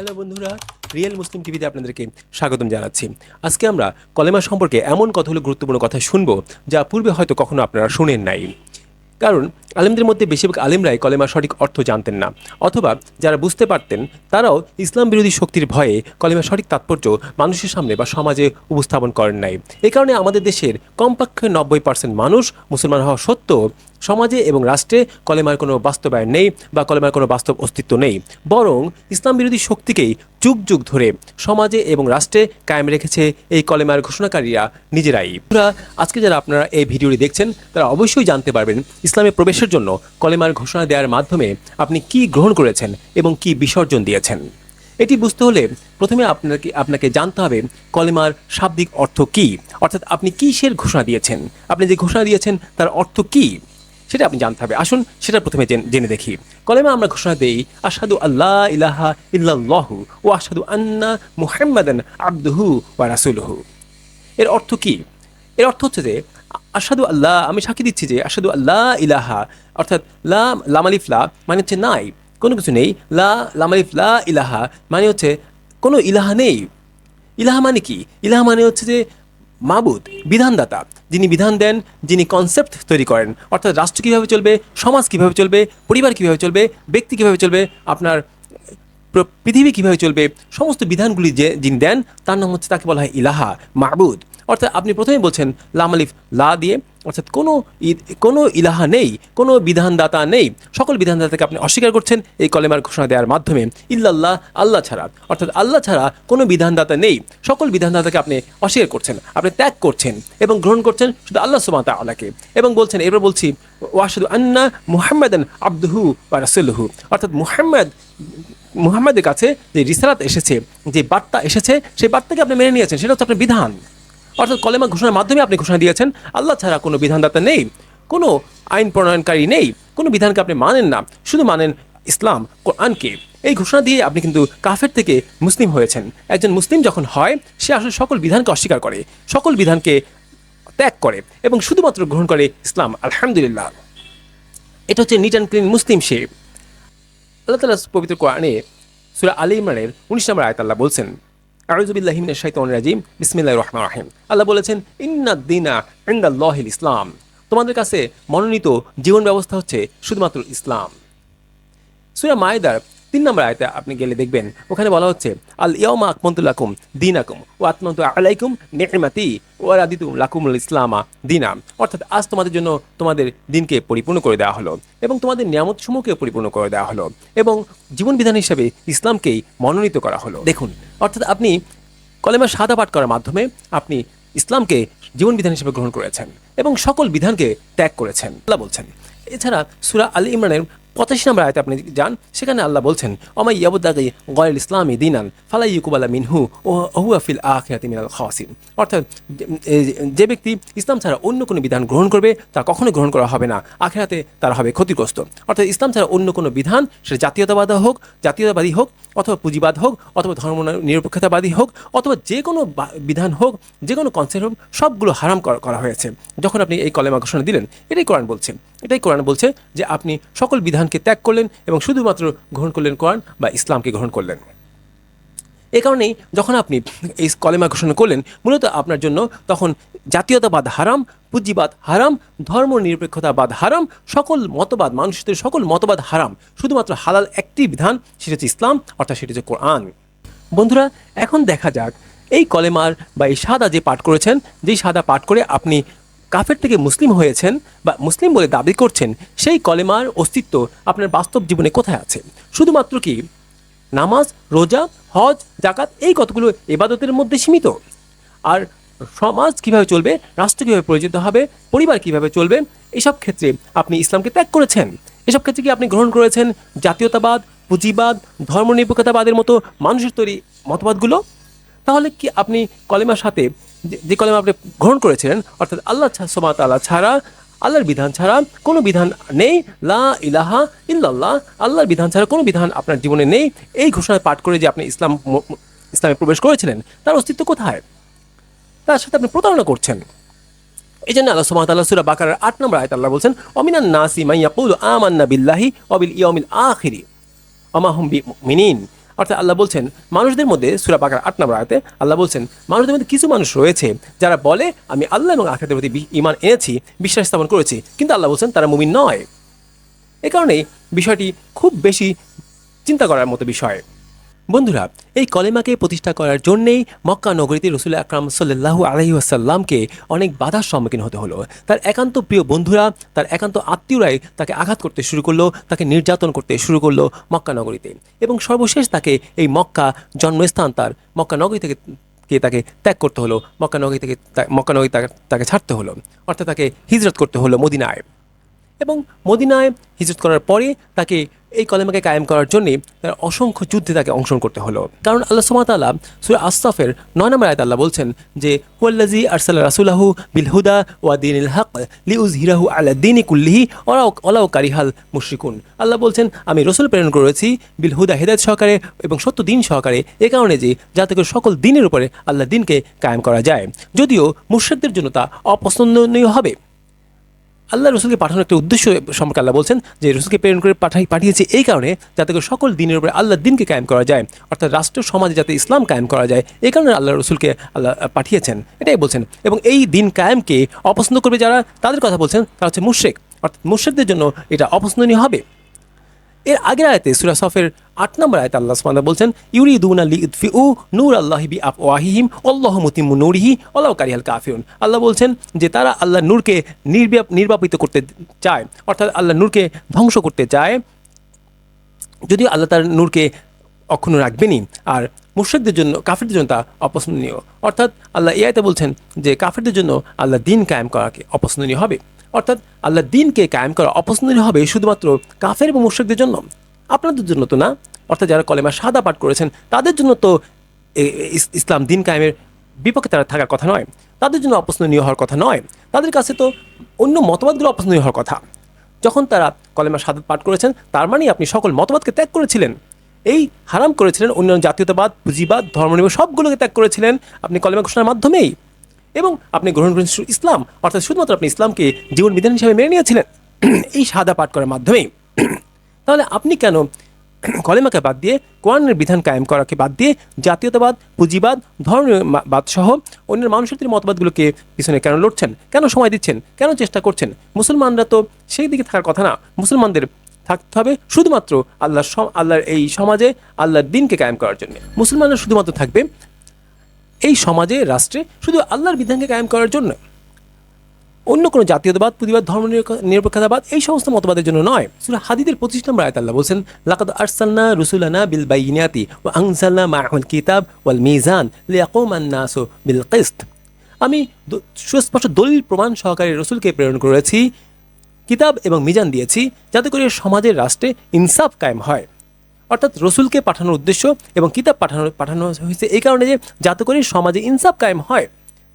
Hello বন্ধুরা, real মুসলিম টিভিতে আপনাদেরকে স্বাগতম জানাচ্ছি। আজকে আমরা কলেমা সম্পর্কে এমন কতগুলো গুরুত্বপূর্ণ কথা শুনব যা পূর্বে হয়তো কখনো আপনারা শুনেন নাই। কারণ আলেমদের মধ্যে বেশিরভাগ আলেমরাই কলেমার সঠিক অর্থ জানতেন না, অথবা যারা বুঝতে পারতেন, তারাও ইসলাম বিরোধী শক্তির ভয়ে কলেমার সঠিক তাৎপর্য মানুষের সামনে বা সমাজে উপস্থাপন করেন নাই। এ কারণে আমাদের দেশের কমপক্ষে নব্বই পার্সেন্ট মানুষ মুসলমান হওয়া সত্ত্বেও সমাজে এবং রাষ্ট্রে কলেমার কোনো বাস্তবায়ন নেই বা কলেমার কোনো বাস্তব অস্তিত্ব নেই। বরং ইসলাম বিরোধী শক্তিকেই যুগ যুগ ধরে সমাজে এবং রাষ্ট্রে কায়েম রেখেছে এই কলেমার ঘোষণাকারীরা নিজেরাই। আজকে যারা আপনারা এই ভিডিওটি দেখছেন, তারা অবশ্যই জানতে পারবেন ইসলামে প্রবেশের জন্য কলেমার ঘোষণা দেওয়ার মাধ্যমে আপনি কি গ্রহণ করেছেন এবং কি বিসর্জন দিয়েছেন। এটি বুঝতে হলে প্রথমে আপনাকে আপনাকে জানতে হবে কলেমার শাব্দিক অর্থ কি? অর্থাৎ আপনি কিসের ঘোষণা দিয়েছেন? আপনি যে ঘোষণা দিয়েছেন, তার অর্থ কি? সেটা আপনি জানতে হবে। আসুন সেটা প্রথমে জেন- দেখি। কলেমা আমরা ঘোষণা দেই আসাদু আল্লাহ ইলাহা ইল্লাল্লাহু ও আসাদু আন্না মুহাম্মাদান আব্দুহু ওয়া রাসূলুহু। এর অর্থ কি? এর অর্থ হচ্ছে যে আসাদু আল্লাহ আমি সাক্ষী দিচ্ছি যে আসাদু আল্লাহ ইলাহা অর্থাৎ লা লামালিফ লা মানে হচ্ছে নাই, কোনো কিছু নেই। লা লামালিফ লা ইলাহা মানে হচ্ছে কোনো ইলাহা নেই। ইলাহা মানে কি? ইলাহা মানে হচ্ছে যে মাবুদ, বিধানদাতা। যিনি বিধান দেন, যিনি কনসেপ্ট তৈরি করেন। অর্থাৎ রাষ্ট্র কীভাবে চলবে, সমাজ কীভাবে চলবে, পরিবার কীভাবে চলবে, ব্যক্তি কীভাবে চলবে, আপনার পৃথিবী কীভাবে চলবে, সমস্ত বিধানগুলি যে, যিনি দেন, তার নাম হচ্ছে তাকে বলা হয় ইলাহা মাহবুদ অর্থাৎ আপনি প্রথমে বলছেন লাম আলিফ, লা দিয়ে, অর্থাৎ কোনো কোনো ইলাহা নেই, কোনো বিধানদাতা নেই। সকল বিধানদাতাকে আপনি অস্বীকার করছেন এই কলেমার ঘোষণা দেওয়ার মাধ্যমে। ইল্লাল্লাহ, আল্লাহ ছাড়া। অর্থাৎ আল্লাহ ছাড়া কোনো বিধানদাতা নেই। সকল বিধানদাতাকে আপনি অস্বীকার করছেন, আপনি ত্যাগ করছেন এবং গ্রহণ করছেন শুধু আল্লাহ সুবাহ তাআলাকে। এবং বলছেন এবার বলছি ওয়াশুদু আন্না মুহাম্মাদান আব্দুহু বা রাসুলহু। অর্থাৎ মুহাম্মদ, মুহাম্মাদের কাছে যে রিসালাত এসেছে, যে বার্তা এসেছে, সেই বার্তাকে আপনি মেনে নিয়েছেন, সেটা হচ্ছে আপনার বিধান। অর্থাৎ কলেমা ঘোষণার মাধ্যমে আপনি ঘোষণা দিয়েছেন, আল্লাহ ছাড়া কোনো বিধানদাতা নেই, কোনো আইন প্রণয়নকারী নেই, কোনো বিধানকে আপনি মানেন না, শুধু মানেন ইসলাম, কোরআনকে। এই ঘোষণা দিয়ে আপনি কিন্তু কাফের থেকে মুসলিম হয়েছেন। একজন মুসলিম যখন হয়, সে আসলে সকল বিধানকে অস্বীকার করে, সকল বিধানকে ত্যাগ করে এবং শুধুমাত্র গ্রহণ করে ইসলাম, আলহামদুলিল্লাহ। এটা হচ্ছে নিট অ্যান্ড ক্লিন মুসলিম সে। আল্লাহ তালা পবিত্র কোরআনে সুরা আলী ইমরানের উনিশ নম্বর আয়তাল্লাহ বলছেন আল্লাহ বলেছেন ইন্নাদ্দিনা ইসলাম। তোমাদের কাছে মনোনীত জীবন ব্যবস্থা হচ্ছে শুধুমাত্র ইসলাম। সুরা মায়েদার তিন নম্বর আয়তে আপনি গেলে দেখবেন, ওখানে বলা হচ্ছে, আল ইয়মা আকমন্তুল্লাকুম দিন আকুম ও আত্মন্ত আলাইকুম নেহমাতি ও রাদিতু লাকুমুল ইসলামা দিনাম অর্থাৎ আজ তোমাদের জন্য তোমাদের দিনকে পরিপূর্ণ করে দেওয়া হলো এবং তোমাদের নিয়ামত সমূহকে পরিপূর্ণ করে দেওয়া হলো এবং জীবন বিধান হিসাবে ইসলামকেই মনোনীত করা হলো। দেখুন, অর্থাৎ আপনি কলেমা সাদা পাঠ করার মাধ্যমে আপনি ইসলামকে জীবন বিধান হিসেবে গ্রহণ করেছেন এবং সকল বিধানকে ত্যাগ করেছেন। বলছেন, এছাড়া সুরা আলী ইমরানের পঁচাশি নম্বর আয়তে আপনি যান, সেখানে আল্লাহ বলছেন অমাই ইয়াবুদ্দাগি গয়েল ইসলামী দিনান ফালাই ইকুবালা মিনহু ও আফিল আখিরাতি মিনাল খাসিন অর্থাৎ যে- ব্যক্তি ইসলাম ছাড়া অন্য কোনো বিধান গ্রহণ করবে, তা কখনো গ্রহণ করা হবে না। আখেরাতে তারা হবে ক্ষতিগ্রস্ত। অর্থাৎ, ইসলাম ছাড়া অন্য কোনো বিধান, সেটা জাতীয়তাবাদ হোক, জাতীয়তাবাদী হোক, অথবা পুঁজিবাদ হোক, অথবা ধর্ম নিরপেক্ষতাবাদী হোক, অথবা যে কোনো বিধান হোক, যে কোনো কনসেপ্ট হোক, সবগুলো হারাম করা- হয়েছে। যখন আপনি এই কলেমা ঘোষণা দিলেন, এটাই কোরআন বলছে। এটাই কোরআন বলছে যে আপনি সকল বিধানকে ত্যাগ করলেন এবং শুধুমাত্র গ্রহণ করলেন কোরআন বা ইসলামকে গ্রহণ করলেন। এ কারণেই যখন আপনি এই কলেমা ঘোষণা করলেন, মূলত আপনার জন্য তখন জাতীয়তাবাদ হারাম, পুঁজিবাদ হারাম ধর্ম নিরপেক্ষতাবাদ হারাম, সকল মতবাদ, মানুষদের সকল মতবাদ হারাম। শুধুমাত্র হালাল একটি বিধান, সেটা হচ্ছে ইসলাম, অর্থাৎ সেটা হচ্ছে কোরআন। বন্ধুরা, এখন দেখা যাক, এই কলেমার বা এই সাদা যে পাঠ করেছেন, যেই সাদা পাঠ করে আপনি কাফের থেকে মুসলিম হয়েছেন বা মুসলিম বলে দাবি করছেন সেই কলেমার অস্তিত্ব আপনার বাস্তব জীবনে কোথায় আছে? শুধুমাত্র কি নামাজ, রোজা, হজ জাকাত এই কতগুলো এবাদতের মধ্যে সীমিত? আর সমাজ কীভাবে চলবে, রাষ্ট্র কীভাবে পরিচিত হবে, পরিবার কীভাবে চলবে, এসব ক্ষেত্রে আপনি ইসলামকে ত্যাগ করেছেন। এসব ক্ষেত্রে কি আপনি গ্রহণ করেছেন জাতীয়তাবাদ, পুঁজিবাদ, ধর্মনিরপেক্ষতাবাদের মতো মানুষের তৈরি মতবাদগুলো? তাহলে কি আপনি কলেমার সাথে যে- কলেমা আপনি গ্রহণ করেছিলেন, অর্থাৎ আল্লাহ সোমা তাল্লাহ ছাড়া, আল্লাহর বিধান ছাড়া কোনো বিধান নেই। লা ইলাহা ইল্লাল্লাহ, আল্লাহর বিধান ছাড়া কোনো বিধান আপনার জীবনে নেই। এই ঘোষণা পাঠ করে যে আপনি ইসলাম ইসলামে প্রবেশ করেছিলেন, তার অস্তিত্ব কোথায়? তার সাথে আপনি প্রতারণা করছেন। এই জন্য আল্লাহ ওয়া তাআলা সূরা বাকারার 8 নম্বর আয়াত আল্লাহ বলছেন অমিনান নাসি মান ইয়াকুলু আমান্না বিল্লাহি ওয়া বিল ইয়াউমিল আখিরি ওমা হুম বিমুমিনিন। অর্থাৎ আল্লাহ বলছেন, মানুষদের মধ্যে, সুরা পাকার আট নম্বর আয়তে আল্লাহ বলছেন, মানুষদের মধ্যে কিছু মানুষ রয়েছে যারা বলে, আমি আল্লাহ এবং আখেরাতের প্রতি ইমান এনেছি, বিশ্বাস স্থাপন করেছি, কিন্তু আল্লাহ বলছেন তারা মুমিন নয়। এ কারণেই বিষয়টি খুব বেশি চিন্তা করার মতো বিষয়। বন্ধুরা, এই কলেমাকে প্রতিষ্ঠা করার জন্যেই মক্কা নগরীতে রসুল আকরাম সাল্লাহু আলহি আসাল্লামকে অনেক বাধার সম্মুখীন হতে হলো। তার একান্ত প্রিয় বন্ধুরা, তার একান্ত আত্মীয়রাই তাকে আঘাত করতে শুরু করল, তাকে নির্যাতন করতে শুরু করল মক্কা নগরীতে এবং সর্বশেষ তাকে এই মক্কা জন্মস্থান তার, মক্কা নগরী থেকে কে তাকে ত্যাগ করতে হলো, মক্কা নগরী থেকে মক্কা নগরী তাকে ছাড়তে হলো, অর্থাৎ তাকে হিজরত করতে হলো মদিনায়। এবং মদিনায় হিজরত করার পরে তাকে এই কলেমাকে কায়েম করার জন্যে তার অসংখ্য যুদ্ধে তাকে অংশগ্রহণ করতে হলো। কারণ আল্লাহ সুমাতাল্লাহ সুর আস্তাফের নয় নম্বর আয়ত আল্লাহ বলছেন যে হুয়াল্লাজি আরসাল্লাহ রাসুলাহু বিল হুদা ওয়া দিনিল হক লিউজ হিরাহু আল্লাহ দিনী কুল্লিহি ওরাও অলাও কারিহাল মুশরিকুন। আল্লাহ বলছেন, আমি রসুল প্রেরণ করেছি বিল হুদা হেদায়ত সহকারে এবং সত্য দিন সহকারে। এ কারণে যে, যাতে করে সকল দিনের উপরে আল্লাহ দিনকে কায়েম করা যায়। যদিও মুশ্রিকদের জন্য তা অপছন্দনীয় হবে। আল্লাহ রসুলকে পাঠানোর একটা উদ্দেশ্য সম্পর্কে আল্লাহ বলছেন যে রসুলকে প্রেরণ করে পাঠাই পাঠিয়েছে এই কারণে যাতে করে সকল দিনের উপরে আল্লাহ দিনকে কায়েম করা যায়, অর্থাৎ রাষ্ট্র, সমাজে যাতে ইসলাম কায়েম করা যায়, এই কারণে আল্লাহ রসুলকে আল্লাহ পাঠিয়েছেন। এটাই বলছেন। এবং এই দিন কায়েমকে অপছন্দ করবে যারা, তাদের কথা বলছেন, তারা হচ্ছে মুশ্রেক। অর্থাৎ মুর্শেকদের জন্য এটা অপছন্দনীয় হবে। এর আগের আয়তে সুরা সফের আট নম্বর আয়তে আল্লাহ সুবহানাহু বলছেন ইউরি দুনা লিউতফিউ নূর আল্লাহি বি আফওয়াহিহিম আল্লাহু মুতিম্মু নূরিহি, ওয়ালাউ কারিহাল কাফিরুন। আল্লাহ বলছেন যে তারা আল্লাহ নূরকে নির্বাপ নির্বাপিত করতে চায়, অর্থাৎ আল্লাহ নূরকে ধ্বংস করতে চায়। যদিও আল্লাহ তার নূরকে অক্ষুণ্ণ রাখবেনই, আর মুর্শিকদের জন্য, কাফেরদের জন্য তা অপছন্দনীয়। অর্থাৎ আল্লাহ ইয়াতে বলছেন যে কাফেরদের জন্য আল্লাহ দিন কায়েম করাকে অপছন্দনীয় হবে। অর্থাৎ আল্লাহ দিনকে কায়েম করা অপছন্দনীয় হবে শুধুমাত্র কাফের এবং মুর্শিকদের জন্য? আপনাদের জন্য তো না। অর্থাৎ যারা কলেমা সাদা পাঠ করেছেন, তাদের জন্য তো ইসলাম দিন কায়েমের বিপক্ষে তারা থাকার কথা নয়। তাদের জন্য অপছন্দনীয় হওয়ার কথা নয়। তাদের কাছে তো অন্য মতবাদগুলো অপছন্দনীয় হওয়ার কথা। যখন তারা কলেমা সাদা পাঠ করেছেন, তার মানেই আপনি সকল মতবাদকে ত্যাগ করেছিলেন। এই হারাম করেছিলেন, অন্যান্য জাতীয়তাবাদ, পুঁজিবাদ, ধর্মনির্ভর, সবগুলোকে ত্যাগ করেছিলেন আপনি কলেমা ঘোষণার মাধ্যমেই। এবং আপনি গ্রহণ করেছেন শুধু ইসলাম, অর্থাৎ শুধুমাত্র আপনি ইসলামকে জীবন বিধান হিসাবে মেনে নিয়েছিলেন। এই সাদা পাঠ করার মাধ্যমেই। তাহলে আপনি কেন কলেমাকে বাদ দিয়ে কোরআনের বিধান কায়েম করাকে বাদ দিয়ে জাতীয়তাবাদ, পুঁজিবাদ ধর্মবাদ সহ অন্য মানুষের মতবাদগুলোকে পিছনে কেন লড়ছেন? কেন সময় দিচ্ছেন? কেন চেষ্টা করছেন? মুসলমানরা তো সেই দিকে থাকার কথা না। মুসলমানদের থাকতে হবে শুধুমাত্র আল্লাহর আল্লাহর এই সমাজে, আল্লাহর দিনকে কায়েম করার জন্য। মুসলমানরা শুধুমাত্র থাকবে এই সমাজে, রাষ্ট্রে শুধু আল্লাহর বিধানকে কায়েম করার জন্য। অন্য কোনো জাতীয়তাবাদ প্রতিবাদ ধর্ম নিরপেক্ষতাবাদ এই সমস্ত মতবাদের জন্য নয়। সুরা হাদিদের পঁচিশ নম্বর আয়াত আল্লাহ বলছেন, লাকাদ আরসালনা রুসুলানা বিল বাইনাতি ও আনজালনা মাআহুল কিতাব ওয়াল মিজান লিয়াকুমান বিল কিসত। আমি সুস্পষ্ট দলিল প্রমাণ সহকারে রসুলকে প্রেরণ করেছি, কিতাব এবং মিজান দিয়েছি, যাতে করে সমাজের রাষ্ট্রে ইনসাফ কায়েম হয়। অর্থাৎ রসুলকে পাঠানোর উদ্দেশ্য এবং কিতাব পাঠানো পাঠানো হয়েছে এই কারণে যে যাতে করে সমাজে ইনসাফ কায়েম হয়।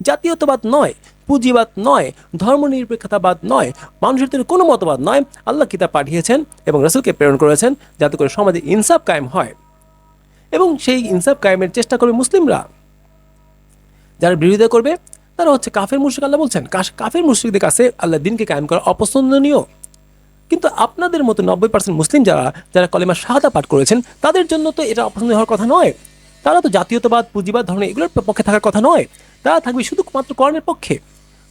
জাতীয়তাবাদ নয় পুঁজিবাদ নয়, ধর্মনিরপেক্ষতাবাদ নয়, মানুষের জন্য কোনো মতবাদ নয়। আল্লাহ কিতাব পাঠিয়েছেন এবং রসুলকে প্রেরণ করেছেন যাতে করে সমাজে ইনসাফ কায়েম হয়। এবং সেই ইনসাফ কায়েমের চেষ্টা করবে মুসলিমরা। যারা বিরোধিতা করবে, তারা হচ্ছে কাফের মুশরিক, আল্লাহ বলছেন কাফের মুশরিকদের কাছে আল্লাহ দিনকে কায়েম করা অপছন্দনীয়। কিন্তু আপনাদের মতো নব্বই পার্সেন্ট মুসলিম যারা যারা কলেমা শাহাদা পাঠ করেছেন, তাদের জন্য তো এটা অপছন্দ হওয়ার কথা নয়। তারা তো জাতীয়তাবাদ, পুঁজিবাদ ধরনের এগুলোর পক্ষে থাকার কথা নয়। তারা থাকবে শুধুমাত্র কোরআনের পক্ষে।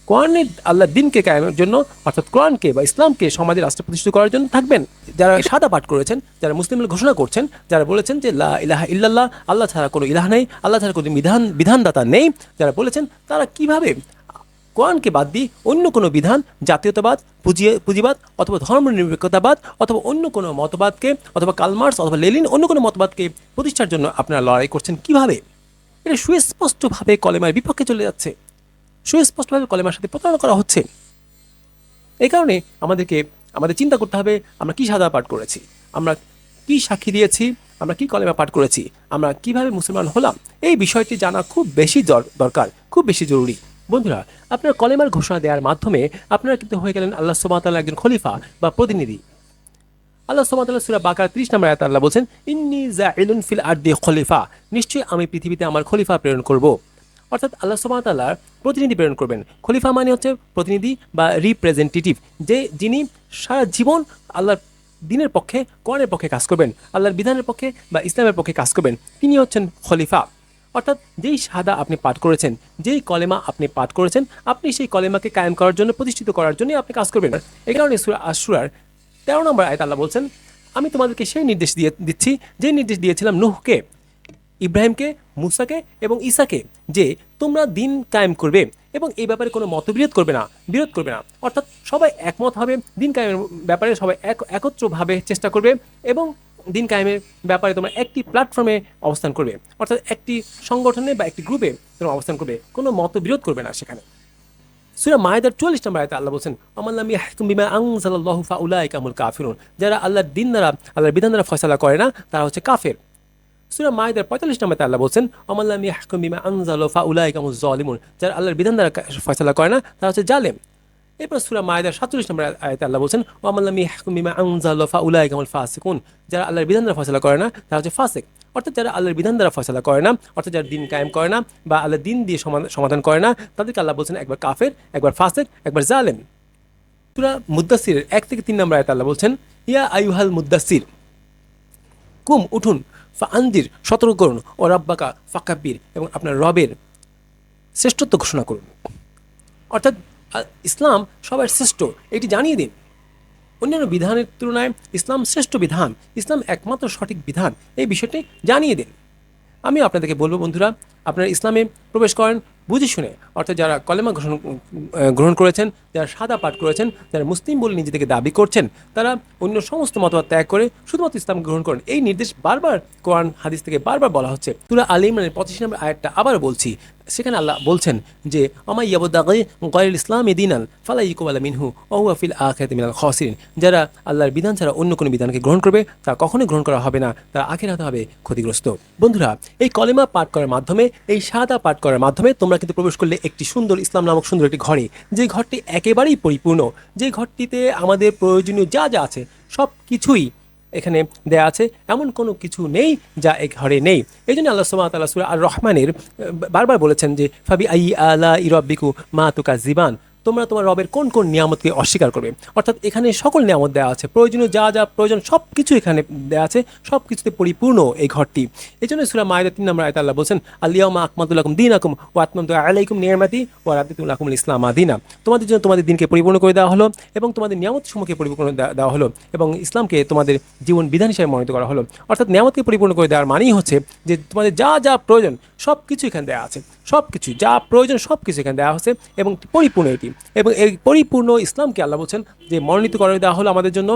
কোরআনের আল্লাহ দিনকে কায়েমের জন্য, অর্থাৎ কোরআনকে বা ইসলামকে সমাজে রাষ্ট্র প্রতিষ্ঠিত করার জন্য থাকবেন। যারা সাদা পাঠ করেছেন, যারা মুসলিম ঘোষণা করছেন, যারা বলেছেন যে, লা ইলাহা ইল্লাল্লাহ, আল্লাহ ছাড়া কোনো ইলাহ নেই, আল্লাহ ছাড়া কোনো বিধান, বিধানদাতা নেই। যারা বলেছেন, তারা কীভাবে কোরআনকে বাদ দিয়ে অন্য কোনো বিধান, জাতীয়তাবাদ, পুঁজি, পুঁজিবাদ, অথবা ধর্মনিরপেক্ষতাবাদ, অথবা অন্য কোনো মতবাদকে, অথবা কালমার্স, অথবা লেলিন অন্য কোনো মতবাদকে প্রতিষ্ঠার জন্য আপনারা লড়াই করছেন কীভাবে? এটা সুস্পষ্টভাবে কলেমার বিপক্ষে চলে যাচ্ছে। সুস্পষ্টভাবে কলেমার সাথে প্রতারণা করা হচ্ছে। এই কারণে আমাদেরকে, আমাদের চিন্তা করতে হবে, আমরা কি সাদা পাঠ করেছি? আমরা কি সাক্ষী দিয়েছি? আমরা কি কলেমা পাঠ করেছি? আমরা কীভাবে মুসলমান হলাম? এই বিষয়টি জানা খুব বেশি দরকার, খুব বেশি জরুরি। বন্ধুরা, আপনার কলেমার ঘোষণা দেওয়ার মাধ্যমে আপনারা কিন্তু হয়ে গেলেন আল্লাহ সুবাহতাল্লাহ একজন খলিফা বা প্রতিনিধি। আল্লাহ সুবাহতাল্লাহ সুরা বাকার ত্রিশ নম্বর আয়াত আল্লাহ বলছেন, ইন্নি জাইলুন ফিল আর্দি খলিফা। নিশ্চয়ই আমি পৃথিবীতে আমার খলিফা প্রেরণ করব। অর্থাৎ আল্লাহ সুবাহতাল্লাহর প্রতিনিধি প্রেরণ করবেন। খলিফা মানে হচ্ছে প্রতিনিধি বা রিপ্রেজেন্টেটিভ যে যিনি সারা জীবন আল্লাহর দিনের পক্ষে, কোরআনের পক্ষে কাজ করবেন, আল্লাহর বিধানের পক্ষে বা ইসলামের পক্ষে কাজ করবেন। তিনি হচ্ছেন খলিফা। অর্থাৎ যেই সাদা আপনি পাঠ করেছেন, যেই কলেমা আপনি পাঠ করেছেন, আপনি সেই কলেমাকে কায়েম করার জন্য, প্রতিষ্ঠিত করার জন্য আপনি কাজ করবেন। এই কারণে সুরা আশুরার তেরো নম্বর আয়ত আল্লাহ বলছেন, আমি তোমাদেরকে সেই নির্দেশ দিয়ে দিচ্ছি, যে নির্দেশ দিয়েছিলাম নুহকে, ইব্রাহিমকে মুসাকে এবং ঈসাকে যে তোমরা দিন কায়েম করবে এবং এই ব্যাপারে কোনো মতবিরোধ করবে না, বিরোধ করবে না। অর্থাৎ সবাই একমত হবে, দিন কায়েমের ব্যাপারে সবাই এক, একত্রভাবে চেষ্টা করবে এবং দিন কায়েমের ব্যাপারে তোমরা একটি প্ল্যাটফর্মে অবস্থান করবে। অর্থাৎ একটি সংগঠনে বা একটি গ্রুপে তোমরা অবস্থান করবে। কোনো মতবিরোধ করবে না সেখানে। সুরা মায়েদার চল্লিশ নম্বর আয়তে আল্লাহ বলছেন আমাল্লাম ইয়াহকুম বিমা আনজালাল্লাহু ফাউলাইকা হুমুল কাফিরুন। যারা আল্লাহর দিন দ্বারা, আল্লাহর বিধান দ্বারা ফয়সালা করে না, তারা হচ্ছে কাফের। সুরা মায়েদার পঁয়তাল্লিশ নম্বর আল্লাহ বলছেন আমাল্লাম ইয়াহকুম বিমা ফাউলাইকা হুমুল জালিমুন যারা আল্লাহর বিধান দ্বারা ফয়সালা করে না, তারা হচ্ছে জালেম। এরপর সুরা মায়েদার সাতচল্লিশ নম্বর আয়তে আল্লাহ বলছেন ওয়ামাল্লাম ইয়াহকুম বিমা আনজালাল্লাহু ফাউলাইকা হুমুল ফাসিকুন। যারা আল্লাহর বিধান দ্বারা ফয়সালা করে না, তারা হচ্ছে ফাসিক। অর্থাৎ যারা আল্লাহর বিধান দ্বারা ফয়সালা করে না, অর্থাৎ যারা দিন কায়েম করে না বা আল্লাহর দিন দিয়ে সমাধান- সমাধান করে না, তাদেরকে আল্লাহ বলছেন একবার কাফের, একবার ফাসেক, একবার জালেম। সুরা মুদাসিরের এক থেকে তিন নম্বর আয়তে আল্লাহ বলছেন, ইয়া আয়ুহাল মুদাসির কুম, উঠুন ফা আন্দির সতর্ক করুন। ও রাব্বাকা ফাকাব্বির, এবং আপনার রবের শ্রেষ্ঠত্ব ঘোষণা করুন। অর্থাৎ ইসলাম সবার শ্রেষ্ঠ, এটি জানিয়ে দিন। অন্যান্য বিধানের তুলনায় ইসলাম শ্রেষ্ঠ বিধান, ইসলাম একমাত্র সঠিক বিধান, এই বিষয়টি জানিয়ে দিন। আমি আপনাদেরকে বলব বন্ধুরা, আপনারা ইসলামে প্রবেশ করেন, বুঝে শুনে, অর্থাৎ যারা কলেমা গ্রহণ গ্রহণ করেছেন, যারা সাদা পাঠ করেছেন, যারা মুসলিম বলে নিজেদেরকে দাবি করছেন, তারা অন্য সমস্ত মতবাদ ত্যাগ করে শুধুমাত্র ইসলাম গ্রহণ করেন। এই নির্দেশ বারবার কোরআন, হাদিস থেকে বারবার বলা হচ্ছে। তুরা আলিমরানের পঁচিশ নম্বর আয়াতটা আবার বলছি সেখানে আল্লাহ বলছেন যে আমাই ইয়াবুদ্দাগাই গয়ের ইসলাম দিনান ফালাই ইকুবালা মিনহু ওহুয়াফিল আখেরাত মিনাল খসিরিন। যারা আল্লাহর বিধান ছাড়া অন্য কোনো বিধানকে গ্রহণ করবে, তা কখনোই গ্রহণ করা হবে না। তারা আখেরাতে হবে ক্ষতিগ্রস্ত। বন্ধুরা, এই কলেমা পাঠ করার মাধ্যমে, এই সাদা পাঠ করার মাধ্যমে তোমরা কিন্তু প্রবেশ করলে একটি সুন্দর ইসলাম নামক সুন্দর একটি ঘরে যে ঘরটি একেবারেই পরিপূর্ণ, যে ঘরটিতে আমাদের প্রয়োজনীয় যা যা আছে সব কিছুই এখানে দেয়া আছে। এমন কোনো কিছু নেই যা এই ঘরে নেই। এই জন্য আল্লাহ সুমা তাল্লাহ সুরা আর রহমানের বারবার বলেছেন যে, ফাবি আই আলা ইরব্বিকু মা তুকা জিবান তোমরা তোমার রবের কোন কোন নিয়ামতকে অস্বীকার করবে? অর্থাৎ এখানে সকল নিয়ামত দেওয়া আছে। প্রয়োজনীয় যা যা প্রয়োজন সব কিছু এখানে দেওয়া আছে। সব কিছুতে পরিপূর্ণ এই ঘরটি। এই জন্য সুরা মায়ের তিন নম্বর আয়তা বলছেন আলিয়ামা আকমাদুল্লাকুম দিন আকুম ও আত্মদ আলাইকুম নিয়ামাতি ও রাদিতুল্লাকুম ইসলাম আদিনা। তোমাদের জন্য তোমাদের দিনকে পরিপূর্ণ করে দেওয়া হলো এবং তোমাদের নিয়ামত সমূহকে পরিপূর্ণ দেওয়া হলো এবং ইসলামকে তোমাদের জীবন বিধান হিসাবে মনোনীত করা হলো। অর্থাৎ নিয়ামতকে পরিপূর্ণ করে দেওয়ার মানেই হচ্ছে যে তোমাদের যা যা প্রয়োজন সব কিছু এখানে দেওয়া আছে। সব কিছু যা প্রয়োজন সব কিছু এখানে দেওয়া হচ্ছে এবং পরিপূর্ণ এটি। এবং এই পরিপূর্ণ ইসলামকে আল্লাহ বলছেন যে মনোনীত করে দেওয়া হলো আমাদের জন্য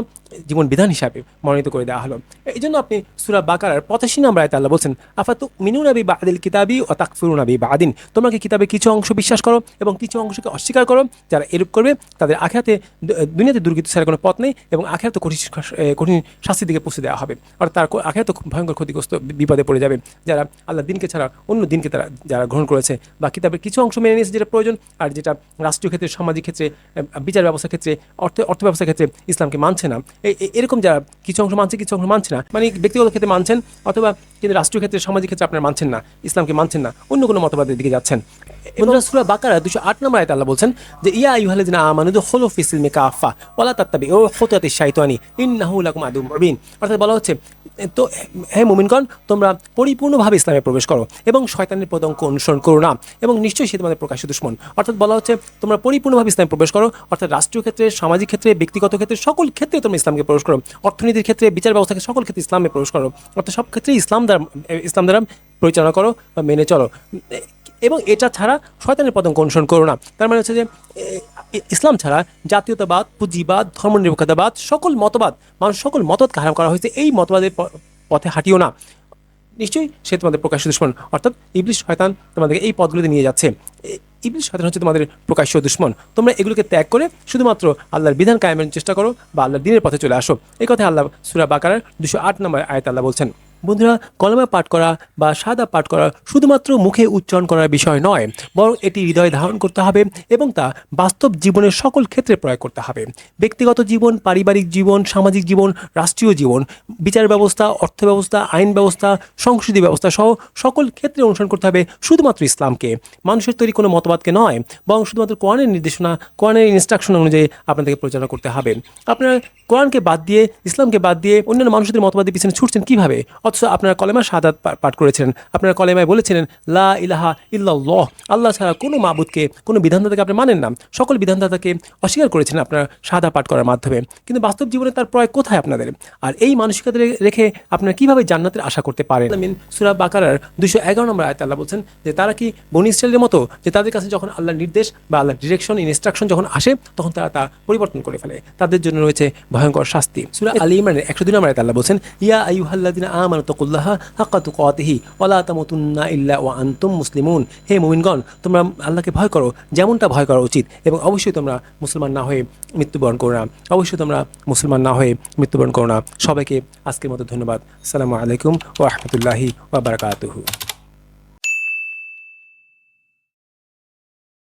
জীবন বিধান হিসাবে মনোনীত করে দেওয়া হলো। এই জন্য আপনি সুরা বাকারার পঁচাশি নম্বর আয়তে আল্লাহ বলছেন আফাতু মিনু নাবি বা আদিল কিতাবি ও তাকফিরু নবী বাদিন তোমরা কি কিতাবে কিছু অংশ বিশ্বাস করো এবং কিছু অংশকে অস্বীকার করো যারা এরূপ করবে, তাদের আখেরাতে দুনিয়াতে দুর্গতি ছাড়া কোনো পথ নেই এবং আখেরাতে কঠিন কঠিন শাস্তির দিকে পৌঁছে দেওয়া হবে। অর্থাৎ তার আখেরাতে ভয়ঙ্কর ক্ষতিগ্রস্ত বিপদে পড়ে যাবে। যারা আল্লাহ দিনকে ছাড়া অন্য দিনকে তারা, যারা গ্রহণ করেছে বা কিতাবের কিছু অংশ মেনে নিয়েছে যেটা প্রয়োজন, আর যেটা রাষ্ট্রীয় ক্ষেত্রে, সামাজিক ক্ষেত্রে বিচার ব্যবস্থার ক্ষেত্রে অর্থ অর্থ ব্যবস্থার ক্ষেত্রে ইসলামকে মানছে না। এরকম যারা কিছু অংশ মানছে, কিছু অংশ মানছে না। মানে ব্যক্তিগত ক্ষেত্রে মানছেন অথবা কিন্তু রাষ্ট্রীয় ক্ষেত্রে, সামাজিক ক্ষেত্রে আপনারা মানছেন না, ইসলামকে মানছেন না, অন্য কোনো মতবাদের দিকে যাচ্ছেন। বন্ধুরা সুরা বাকারা দুশো আট নম্বর আয়তে আল্লাহ বলছেন যে ইয়া হলো ফিসিল মে কাফা ওয়ালা তাত্তাবি ও হতাতি শাইতানি আদুম মুবিন। অর্থাৎ বলা হচ্ছে তো হে মুমিনগণ তোমরা পরিপূর্ণভাবে ইসলামে প্রবেশ করো এবং শয়তানের পদঙ্ক অনুসরণ করো না এবং নিশ্চয়ই সে তোমাদের প্রকাশ্য দুশ্মন। অর্থাৎ বলা হচ্ছে তোমরা পরিপূর্ণভাবে ইসলামে প্রবেশ করো অর্থাৎ রাষ্ট্রীয় ক্ষেত্রে সামাজিক ক্ষেত্রে ব্যক্তিগত ক্ষেত্রে সকল ক্ষেত্রে তোমরা ইসলামকে প্রবেশ করো। অর্থনীতির ক্ষেত্রে বিচার ব্যবস্থাকে সকল ক্ষেত্রে ইসলামে প্রবেশ করো। অর্থাৎ সব ক্ষেত্রে ইসলাম দ্বারা ইসলাম দ্বারা পরিচালনা করো বা মেনে চলো। এবং এটা ছাড়া শয়তানের পদঙ্ক অনুসরণ করো না। তার মানে হচ্ছে যে ইসলাম ছাড়া জাতীয়তাবাদ, পুঁজিবাদ, ধর্মনিরপেক্ষতাবাদ, সকল মতবাদ, মানুষ সকল মতবাদকে হারাম করা হয়েছে, এই মতবাদের পথে হাঁটিও না। নিশ্চয়ই সে তোমাদের প্রকাশ্য দুশ্মন, অর্থাৎ ইবলিশ শয়তান তোমাদেরকে এই পদগুলিতে নিয়ে যাচ্ছে। ইবলিশ শয়তান হচ্ছে তোমাদের প্রকাশ্য দুশ্মন। তোমরা এগুলোকে ত্যাগ করে শুধুমাত্র আল্লাহর বিধান কায়েমের চেষ্টা করো বা আল্লাহর দিনের পথে চলে আসো। এই কথা আল্লাহ সুরা বাকারার দুশো আট নম্বর আয়ত আল্লাহ বলছেন। বন্ধুরা, কলমা পাঠ করা বা সাদা পাঠ করা শুধুমাত্র মুখে উচ্চারণ করার বিষয় নয়, বরং এটি হৃদয়ে ধারণ করতে হবে এবং তা বাস্তব জীবনের সকল ক্ষেত্রে প্রয়োগ করতে হবে। ব্যক্তিগত জীবন, পারিবারিক জীবন, সামাজিক জীবন, রাষ্ট্রীয় জীবন, বিচার ব্যবস্থা অর্থ ব্যবস্থা আইন ব্যবস্থা, সংস্কৃতি ব্যবস্থা সহ সকল ক্ষেত্রে অনুসরণ করতে হবে শুধুমাত্র ইসলামকে। মানুষের তৈরি কোনো মতবাদকে নয়, বরং শুধুমাত্র কোরআনের নির্দেশনা, কোরআনের ইনস্ট্রাকশন অনুযায়ী আপনাদেরকে পরিচালনা করতে হবে। আপনারা কোরআনকে বাদ দিয়ে, ইসলামকে বাদ দিয়ে অন্যান্য মানুষদের মতবাদের পিছনে ছুটছেন কীভাবে? অথচ আপনারা কলেমা সাদাত পাঠ করেছিলেন। আপনারা কলেমায় বলেছিলেন, লা ইলাহা ইল্লাল্লাহ। আল্লাহ ছাড়া কোনো মাবুদকে, কোনো বিধানদাতাকে আপনি মানেন না। সকল বিধানদাতাকে অস্বীকার করেছেন আপনারা সাদা পাঠ করার মাধ্যমে। কিন্তু বাস্তব জীবনে তার প্রয়োগ কোথায় আপনাদের? আর এই মানসিকতা রেখে আপনারা কীভাবে জান্নাতের আশা করতে পারেন? আমিন। সুরা বাকারার দুশো এগারো নম্বর আয়তে আল্লাহ বলছেন যে, তারা কি বনি ইসরায়েলের মতো যে তাদের কাছে যখন আল্লাহর নির্দেশ বা আল্লাহর ডিরেকশন ইনস্ট্রাকশন যখন আসে, তখন তারা তা পরিবর্তন করে ফেলে। তাদের জন্য রয়েছে ভয়ঙ্কর শাস্তি। সুরা আলী ইমরানের একশো দুই নম্বর আয়তে আল্লাহ বলছেন, ইয়া আইয়ুহাল্লাযিনা আমানু আনতুম মুসলিমুন। হে মোমিনগণ, তোমরা আল্লাহকে ভয় করো, যেমনটা ভয় করা উচিত, এবং অবশ্যই তোমরা মুসলমান না হয়ে মৃত্যুবরণ করো না। অবশ্যই তোমরা মুসলমান না হয়ে মৃত্যুবরণ করো না। সবাইকে আজকের মতো ধন্যবাদ। আসসালামু আলাইকুম ও রহমতুল্লাহি ওবরাকাতহু বারাকাতুহু।